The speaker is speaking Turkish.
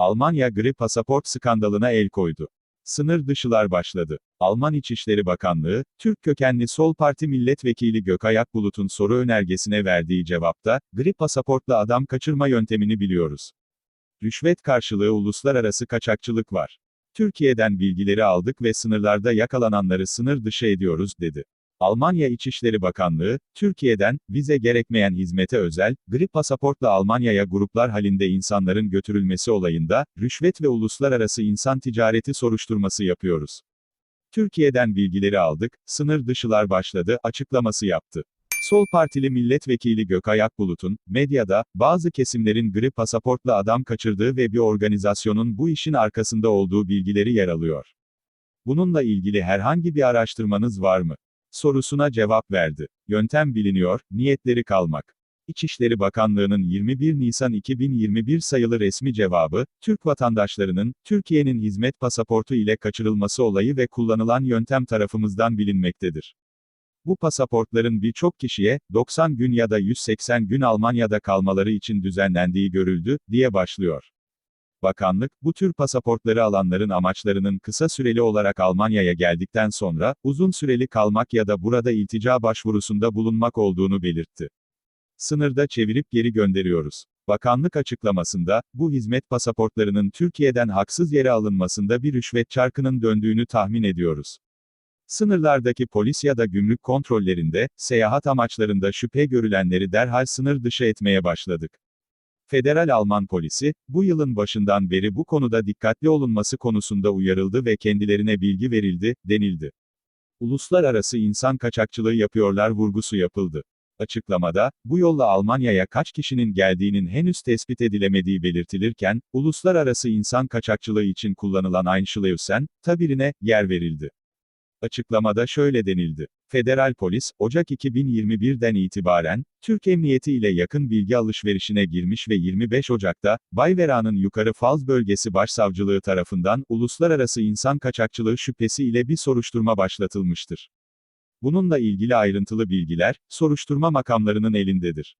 Almanya gri pasaport skandalına el koydu. Sınır dışılar başladı. Alman İçişleri Bakanlığı, Türk kökenli Sol Parti Milletvekili Gökay Akbulut'un soru önergesine verdiği cevapta, gri pasaportla adam kaçırma yöntemini biliyoruz. Rüşvet karşılığı uluslararası kaçakçılık var. Türkiye'den bilgileri aldık ve sınırlarda yakalananları sınır dışı ediyoruz, dedi. Almanya İçişleri Bakanlığı, Türkiye'den, vize gerekmeyen hizmete özel, gri pasaportla Almanya'ya gruplar halinde insanların götürülmesi olayında, rüşvet ve uluslararası insan ticareti soruşturması yapıyoruz. Türkiye'den bilgileri aldık, sınır dışılar başladı, açıklaması yaptı. Sol Partili Milletvekili Gökay Akbulut'un, medyada, bazı kesimlerin gri pasaportla adam kaçırdığı ve bir organizasyonun bu işin arkasında olduğu bilgileri yer alıyor. Bununla ilgili herhangi bir araştırmanız var mı? Sorusuna cevap verdi. Yöntem biliniyor, niyetleri kalmak. İçişleri Bakanlığı'nın 21 Nisan 2021 sayılı resmi cevabı, Türk vatandaşlarının, Türkiye'nin hizmet pasaportu ile kaçırılması olayı ve kullanılan yöntem tarafımızdan bilinmektedir. Bu pasaportların birçok kişiye, 90 gün ya da 180 gün Almanya'da kalmaları için düzenlendiği görüldü, diye başlıyor. Bakanlık, bu tür pasaportları alanların amaçlarının kısa süreli olarak Almanya'ya geldikten sonra, uzun süreli kalmak ya da burada iltica başvurusunda bulunmak olduğunu belirtti. Sınırda çevirip geri gönderiyoruz. Bakanlık açıklamasında, bu hizmet pasaportlarının Türkiye'den haksız yere alınmasında bir rüşvet çarkının döndüğünü tahmin ediyoruz. Sınırlardaki polis ya da gümrük kontrollerinde, seyahat amaçlarında şüphe görülenleri derhal sınır dışı etmeye başladık. Federal Alman polisi, bu yılın başından beri bu konuda dikkatli olunması konusunda uyarıldı ve kendilerine bilgi verildi, denildi. Uluslararası insan kaçakçılığı yapıyorlar vurgusu yapıldı. Açıklamada, bu yolla Almanya'ya kaç kişinin geldiğinin henüz tespit edilemediği belirtilirken, uluslararası insan kaçakçılığı için kullanılan Einschleusen, tabirine, yer verildi. Açıklamada şöyle denildi. Federal polis, Ocak 2021'den itibaren, Türk Emniyeti ile yakın bilgi alışverişine girmiş ve 25 Ocak'ta, Bayvera'nın Yukarı Fals Bölgesi Başsavcılığı tarafından, uluslararası insan kaçakçılığı şüphesi ile bir soruşturma başlatılmıştır. Bununla ilgili ayrıntılı bilgiler, soruşturma makamlarının elindedir.